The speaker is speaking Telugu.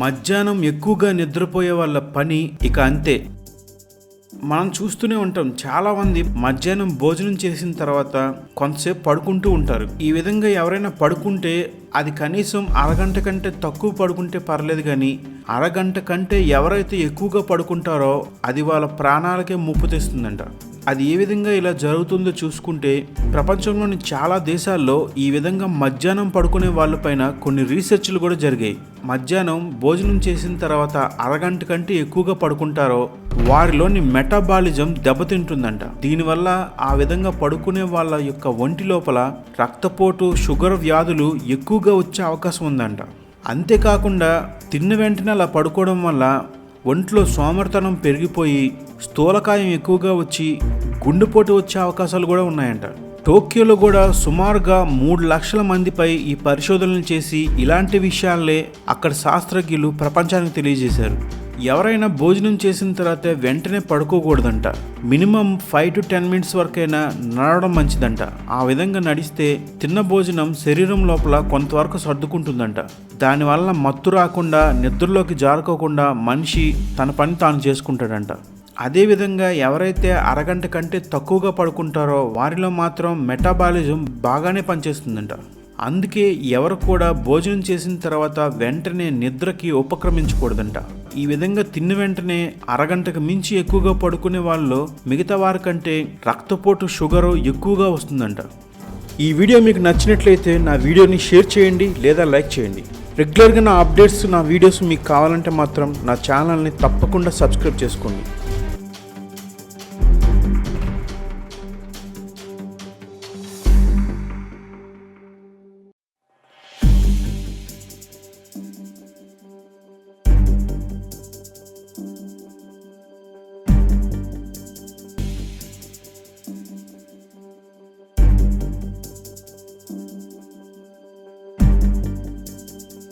మధ్యాహ్నం ఎక్కువగా నిద్రపోయే వాళ్ళ పని ఇక అంతే. మనం చూస్తూనే ఉంటాం చాలామంది మధ్యాహ్నం భోజనం చేసిన తర్వాత కొంతసేపు పడుకుంటూ ఉంటారు. ఈ విధంగా ఎవరైనా పడుకుంటే అది కనీసం అరగంట కంటే తక్కువ పడుకుంటే పర్లేదు కానీ అరగంట కంటే ఎవరైతే ఎక్కువగా పడుకుంటారో అది వాళ్ళ ప్రాణాలకే ముప్పు తెస్తుందంట. అది ఏ విధంగా ఇలా జరుగుతుందో చూసుకుంటే ప్రపంచంలోని చాలా దేశాల్లో ఈ విధంగా మధ్యాహ్నం పడుకునే వాళ్ళపైన కొన్ని రీసెర్చ్లు కూడా జరిగాయి. మధ్యాహ్నం భోజనం చేసిన తర్వాత అరగంట కంటే ఎక్కువగా పడుకుంటారో వారిలోని మెటాబాలిజం దెబ్బతింటుందంట. దీనివల్ల ఆ విధంగా పడుకునే వాళ్ళ యొక్క ఒంటి లోపల రక్తపోటు షుగర్ వ్యాధులు ఎక్కువగా వచ్చే అవకాశం ఉందంట. అంతేకాకుండా తిన్న వెంటనే అలా పడుకోవడం వల్ల ఒంట్లో సోమర్తనం పెరిగిపోయి స్థూలకాయం ఎక్కువగా వచ్చి గుండెపోటు వచ్చే అవకాశాలు కూడా ఉన్నాయంట. టోక్యోలో కూడా సుమారుగా మూడు లక్షల మందిపై ఈ పరిశోధనలు చేసి ఇలాంటి విషయాలే అక్కడ శాస్త్రజ్ఞులు ప్రపంచానికి తెలియజేశారు. ఎవరైనా భోజనం చేసిన తర్వాత వెంటనే పడుకోకూడదంట. Minimum five to ten minutes వరకైనా నడవడం మంచిదంట. ఆ విధంగా నడిస్తే తిన్న భోజనం శరీరం లోపల కొంతవరకు సర్దుకుంటుందంట. దానివల్ల మత్తు రాకుండా నిద్రలోకి జారుకోకుండా మనిషి తన పని తాను చేసుకుంటాడంట. అదేవిధంగా ఎవరైతే అరగంట కంటే తక్కువగా పడుకుంటారో వారిలో మాత్రం మెటాబాలిజం బాగానే పనిచేస్తుందంట. అందుకే ఎవరు కూడా భోజనం చేసిన తర్వాత వెంటనే నిద్రకి ఉపక్రమించకూడదంట. ఈ విధంగా తిన్న వెంటనే అరగంటకు మించి ఎక్కువగా పడుకునే వాళ్ళు మిగతా వారికంటే రక్తపోటు షుగరు ఎక్కువగా వస్తుందంట. ఈ వీడియో మీకు నచ్చినట్లయితే నా వీడియోని షేర్ చేయండి లేదా లైక్ చేయండి. రెగ్యులర్గా నా అప్డేట్స్ నా వీడియోస్ మీకు కావాలంటే మాత్రం నా ఛానల్ని తప్పకుండా సబ్స్క్రైబ్ చేసుకోండి.